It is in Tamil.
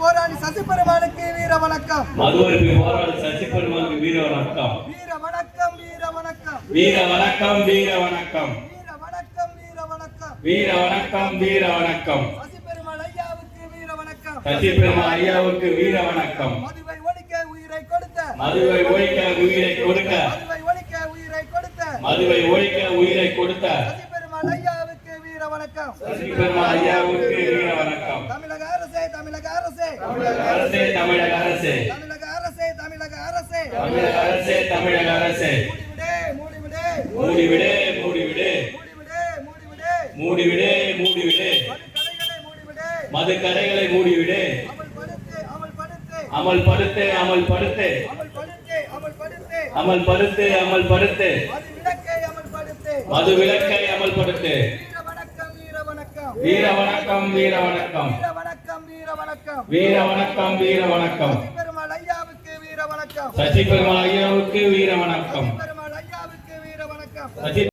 போராளி சசிபெருமானுக்கு வீர வணக்கம். மதுவருக்கு போராடு சசி பெருமானுக்கு வீர வணக்கம். வீர வணக்கம் வீர வணக்கம். வீர வணக்கம் வீர வணக்கம். வீர வணக்கம் வீர வணக்கம். வீர வணக்கம் வீர வணக்கம். சசிபெருமாள் ஐயாவுக்கு வீர வணக்கம். சசி பெருமாள் ஐயாவுக்கு வீர வணக்கம். மதுவை ஒழிக்க உயிரை கொடுத்த. மதுவை ஒழிக்க உயிரை கொடுக்க மதுவை ஒழிக்க உயிரை கொடுத்த. மதுவை ஒழிக்க உயிரை கொடுத்த. சசி பெருமாள் வீர வணக்கம். தமிழக அரசே தமிழக அரசே. அரசே தமிழக அரசே. தமிழக அரசே தமிழக அரசே. தமிழக அரசே தமிழக அரசே. மூடிவிடே மூடிவிடே. மூடிவிடு மூடிவிடு. மூடிவிடே மது கடைகளை மூடிவிடே. அமல்படுத்து அமல்படுத்து அமல்படுத்து அமல்படுத்து மது விளக்கை அமல்படுத்து மது விளக்கை அமல்படுத்து வீர வணக்கம் வீர வணக்கம் வீர வணக்கம் வீர வணக்கம் வீர வணக்கம் வீர வணக்கம் வீர வணக்கம் பெருமாள் ஐயாவுக்கு வீர வணக்கம் சசி பெருமாள் ஐயாவுக்கு வீர வணக்கம் பெருமாள் ஐயாவுக்கு வீர வணக்கம் சசி